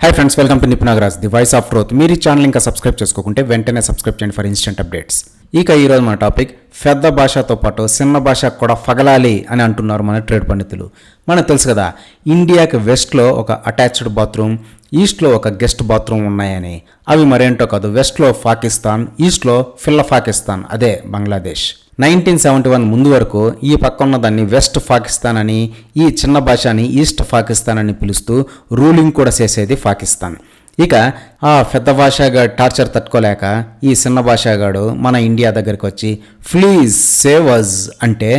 Hi friends welcome to Nipunagaraj the voice of truth మీరు ఈ channel ఇంకా subscribe చేసుకోకుంటే వెంటనే సబ్స్క్రైబ్ చేయండి ఫర్ ఇన్స్టెంట్ అప్డేట్స్ ఇక ఈరోజు మన టాపిక్ పెద్ద భాషతో పాటు చిన్న భాష కూడా ఫగలాలి అని అంటున్నారు మన ట్రేడ్ పండితులు. మనకు తెలుసు కదా ఇండియాకి వెస్ట్లో ఒక అటాచ్డ్ బాత్రూమ్ ఈస్ట్లో ఒక గెస్ట్ బాత్రూమ్ ఉన్నాయని. అవి మరేంటో కాదు వెస్ట్లో పాకిస్తాన్ ఈస్ట్లో ఫిల్ల పాకిస్తాన్ అదే బంగ్లాదేశ్. నైన్టీన్ సెవెంటీ వన్ ముందు వరకు ఈ పక్క దాన్ని వెస్ట్ పాకిస్తాన్ అని ఈ చిన్న భాషని ఈస్ట్ పాకిస్తాన్ అని పిలుస్తూ రూలింగ్ కూడా చేసేది పాకిస్తాన్. ఇక ఆ పెద్ద భాషాగాడు టార్చర్ తట్టుకోలేక ఈ చిన్న భాషాగాడు మన ఇండియా దగ్గరికి వచ్చి ప్లీజ్ సేవ్ అజ్ అంటే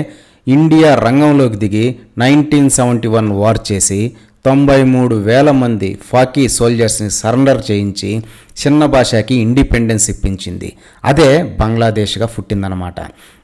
ఇండియా రంగంలోకి దిగి నైన్టీన్ సెవెంటీ వన్ వార్ చేసి తొంభై మూడు వేల మంది ఫాకీ సోల్జర్స్ని సరెండర్ చేయించి చిన్న భాషకి ఇండిపెండెన్స్ ఇప్పించింది. అదే బంగ్లాదేశ్గా పుట్టిందనమాట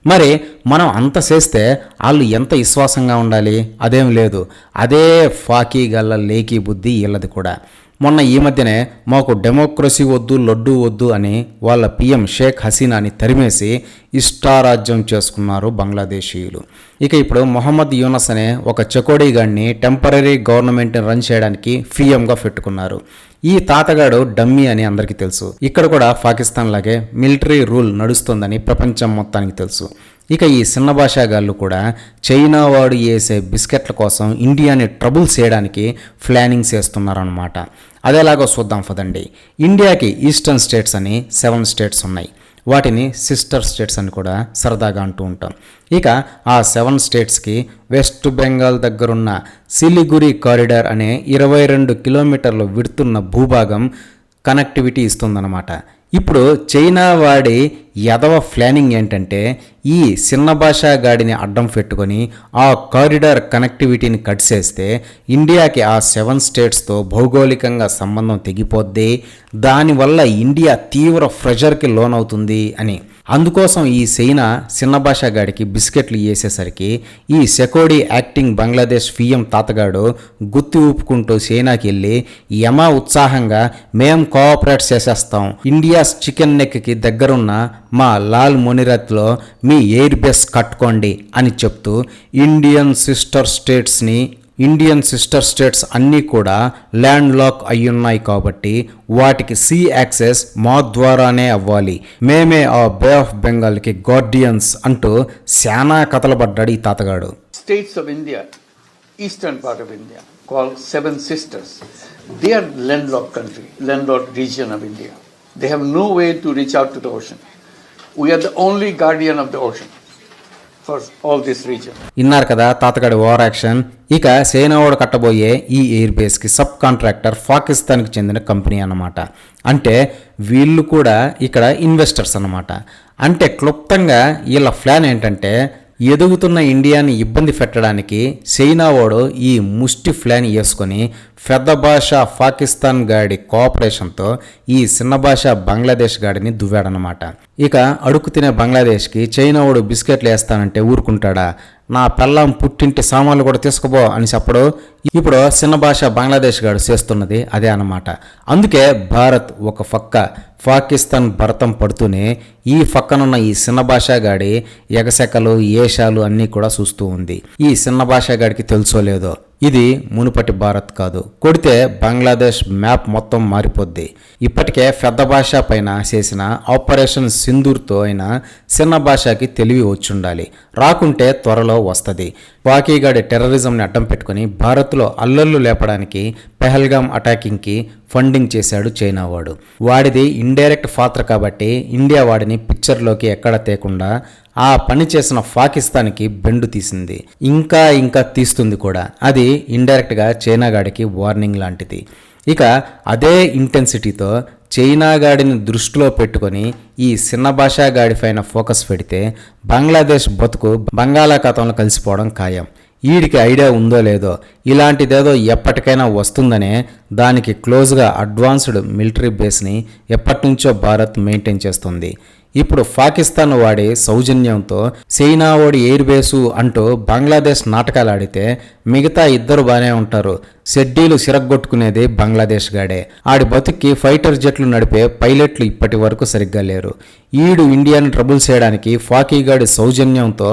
మరి మనం అంత చేస్తే వాళ్ళు ఎంత విశ్వాసంగా ఉండాలి? అదేం లేదు. అదే ఫాకీ గల్ల లేకీ బుద్ధి వీళ్ళది కూడా. మొన్న ఈ మధ్యనే మాకు డెమోక్రసీ వద్దు లడ్డు వద్దు అని వాళ్ళ పిఎం షేక్ హసీనాని తరిమేసి ఇష్టారాజ్యం చేసుకున్నారు బంగ్లాదేశీయులు. ఇక ఇప్పుడు మొహమ్మద్ యూనస్ అనే ఒక చకోడీగాడిని టెంపరీ గవర్నమెంట్ని రన్ చేయడానికి పిఎంగా పెట్టుకున్నారు. ఈ తాతగాడు డమ్మీ అని అందరికీ తెలుసు. ఇక్కడ కూడా పాకిస్తాన్ లాగే మిలిటరీ రూల్ నడుస్తుందని ప్రపంచం మొత్తానికి తెలుసు. ఇక ఈ చిన్న భాషాగాళ్ళు కూడా చైనా వాడు వేసే బిస్కెట్ల కోసం ఇండియాని ట్రబుల్ చేయడానికి ప్లానింగ్ వేస్తున్నారనమాట అదేలాగో చూద్దాం పదండి. ఇండియాకి ఈస్టర్న్ స్టేట్స్ అని సెవెన్ స్టేట్స్ ఉన్నాయి. వాటిని సిస్టర్ స్టేట్స్ అని కూడా సరదాగా అంటూ ఉంటాం. ఇక ఆ సెవెన్ స్టేట్స్కి వెస్ట్ బెంగాల్ దగ్గరున్న సిలిగురి కారిడార్ అనే ఇరవై రెండు కిలోమీటర్లు విడుతున్న భూభాగం కనెక్టివిటీ ఇస్తుందన్నమాట. ఇప్పుడు చైనా వాడి యదవ ప్లానింగ్ ఏంటంటే ఈ చిన్న భాషా గాడిని అడ్డం పెట్టుకొని ఆ కారిడార్ కనెక్టివిటీని కట్ చేస్తే ఇండియాకి ఆ సెవెన్ స్టేట్స్తో భౌగోళికంగా సంబంధం తెగిపోద్ది. దానివల్ల ఇండియా తీవ్ర ప్రెషర్కి లోనవుతుంది అని. అందుకోసం ఈ చైనా చిన్న భాషా గాడికి బిస్కెట్లు వేసేసరికి ఈ సెకోడి యాక్టింగ్ బంగ్లాదేశ్ పిఎం తాతగాడు గుత్తి ఊపుకుంటూ చైనాకి వెళ్ళి యమా ఉత్సాహంగా మేం కోఆపరేట్ చేసేస్తాం. ఇండియాస్ చికెన్ నెక్కి దగ్గరున్న మా లాల్ మునిరత్లో మీ ఎయిర్ బేస్ కట్టుకోండి అని చెప్తూ ఇండియన్ సిస్టర్ స్టేట్స్ని ఇండియన్ సిస్టర్ స్టేట్స్ అన్నీ కూడా ల్యాండ్ లాక్ ఉన్నాయి కాబట్టి వాటికి సీ యాక్సెస్ మా ద్వారానే అవ్వాలి. మేమే ఆ బే ఆఫ్ బెంగాల్కి గార్డియన్స్ అంటూ శానా కథలు పడ్డాడు ఈ తాతగాడు. States of India eastern part of India call seven sisters. They are land lock country land lock region of India. They have no way to reach out to the We are the only guardian of the ocean ఇన్నారు కదా తాతగాడి over action ఇక సేనావాడు కట్టబోయే ఈ air బేస్కి sub contractor పాకిస్తాన్కి చెందిన company అన్నమాట. అంటే వీళ్ళు కూడా ఇక్కడ ఇన్వెస్టర్స్ అన్నమాట. అంటే క్లుప్తంగా వీళ్ళ ప్లాన్ ఏంటంటే ఎదుగుతున్న ఇండియాని ఇబ్బంది పెట్టడానికి చైనావాడు ఈ ముష్టి ప్లాన్ వేసుకొని పెద్ద భాష పాకిస్తాన్ గాడి కోఆపరేషన్తో ఈ చిన్న భాష బంగ్లాదేశ్ గాడిని దువ్వాడనమాట ఇక అడుగు తినే బంగ్లాదేశ్కి చైనావాడు బిస్కెట్లు వేస్తానంటే ఊరుకుంటాడా? నా పెళ్ళం పుట్టింటి సామాన్లు కూడా తీసుకుపో అని చెప్పడు. ఇప్పుడు చిన్న భాష బంగ్లాదేశ్ గాడు చేస్తున్నది అదే అన్నమాట. అందుకే భారత్ ఒక పక్క పాకిస్తాన్ భరతం పడుతూనే ఈ పక్కనున్న ఈ చిన్న భాష గాడి ఎగసెకలు ఏషాలు అన్నీ కూడా చూస్తూ ఉంది. ఈ చిన్న భాష గాడికి తెలుసో లేదో? ఇది మునుపటి భారత్ కాదు. కొడితే బంగ్లాదేశ్ మ్యాప్ మొత్తం మారిపోద్ది. ఇప్పటికే పెద్ద భాష పైన చేసిన ఆపరేషన్ సింధూర్తో అయినా చిన్న భాషకి తెలివి వచ్చుండాలి. రాకుంటే త్వరలో వస్తుంది. వాకీగాడి టెర్రరిజంని అడ్డం పెట్టుకుని భారత్లో అల్లర్లు లేపడానికి పెహల్గామ్ అటాకింగ్కి ఫండింగ్ చేశాడు చైనా వాడు. వాడిది ఇండైరెక్ట్ పాత్ర కాబట్టి ఇండియా వాడిని పిక్చర్లోకి ఎక్కడ తేకుండా ఆ పని చేసిన పాకిస్తాన్కి బెండు తీసింది. ఇంకా ఇంకా తీస్తుంది కూడా. అది ఇండైరెక్ట్గా చైనా గాడికి వార్నింగ్ లాంటిది. ఇక అదే ఇంటెన్సిటీతో చైనా గాడిని దృష్టిలో పెట్టుకొని ఈ చిన్న భాషా గాడి పైన ఫోకస్ పెడితే బంగ్లాదేశ్ బతుకు బంగాళాఖాతంలో కలిసిపోవడం ఖాయం. వీడికి ఐడియా ఉందో లేదో ఇలాంటిదేదో ఎప్పటికైనా వస్తుందనే దానికి క్లోజ్గా అడ్వాన్స్డ్ మిలిటరీ బేస్ని ఎప్పటి నుంచో భారత్ మెయింటైన్ చేస్తుంది. ఇప్పుడు పాకిస్తాన్ వాడి సౌజన్యంతో చైనా ఓడి ఎయిర్ బేసు అంటూ బంగ్లాదేశ్ నాటకాలు ఆడితే మిగతా ఇద్దరు బాగానే ఉంటారు. షెడ్డీలు సిరగ్గొట్టుకునేది బంగ్లాదేశ్ గాడే. ఆడి బతుక్కి ఫైటర్ జెట్లు నడిపే పైలట్లు ఇప్పటి వరకు సరిగ్గా లేరు. ఈడు ఇండియాని ట్రబుల్ చేయడానికి ఫాకీగాడి సౌజన్యంతో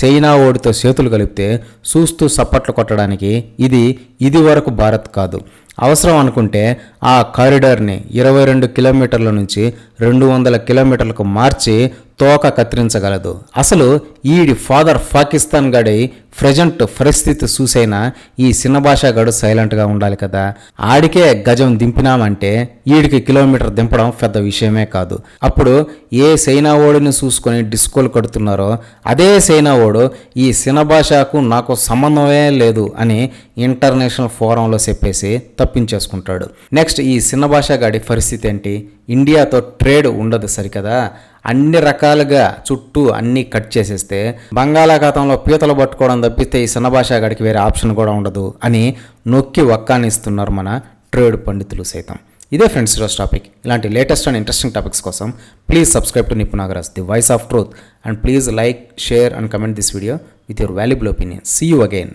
చైనా ఓడితో చేతులు కలిపితే చూస్తూ సప్పట్లు కొట్టడానికి ఇది ఇది వరకు భారత్ కాదు. అవసరం అనుకుంటే ఆ కారిడార్ని ఇరవై రెండు కిలోమీటర్ల నుంచి రెండు వందల కిలోమీటర్లకు మార్చి తోక కత్తిరించగలదు. అసలు ఈడి ఫాదర్ పాకిస్తాన్ గడి ప్రజెంట్ పరిస్థితి చూసైనా ఈ చిన్న భాషా గడు సైలెంట్గా ఉండాలి కదా. ఆడికే గజం దింపినామంటే ఈడికి కిలోమీటర్ దింపడం పెద్ద విషయమే కాదు. అప్పుడు ఏ సైనా ఓడిని చూసుకొని డిస్కోలు కడుతున్నారో అదే సైనా ఓడు ఈ చిన్న భాషకు నాకు సంబంధమే లేదు అని ఇంటర్నేషనల్ ఫోరంలో చెప్పేసి తప్పించేసుకుంటాడు. నెక్స్ట్ ఈ చిన్న భాష గాడి పరిస్థితి ఏంటి? ఇండియాతో ట్రేడ్ ఉండదు సరికదా? అన్ని రకాలుగా చుట్టూ అన్ని కట్ చేసేస్తే బంగాళాఖాతంలో పీతలు పట్టుకోవడం తప్పిస్తే ఈ చిన్న గడికి వేరే ఆప్షన్ కూడా ఉండదు అని నొక్కి వక్కానిస్తున్నారు మన ట్రేడ్ పండితులు సైతం. ఇదే ఫ్రెండ్స్ ఈరోజు టాపిక్. ఇలాంటి లేటెస్ట్ అండ్ ఇంట్రెస్టింగ్ టాపిక్స్ కోసం please subscribe to Nipunagaraj the voice of truth. And please like share and comment this video with your valuable opinion. See you again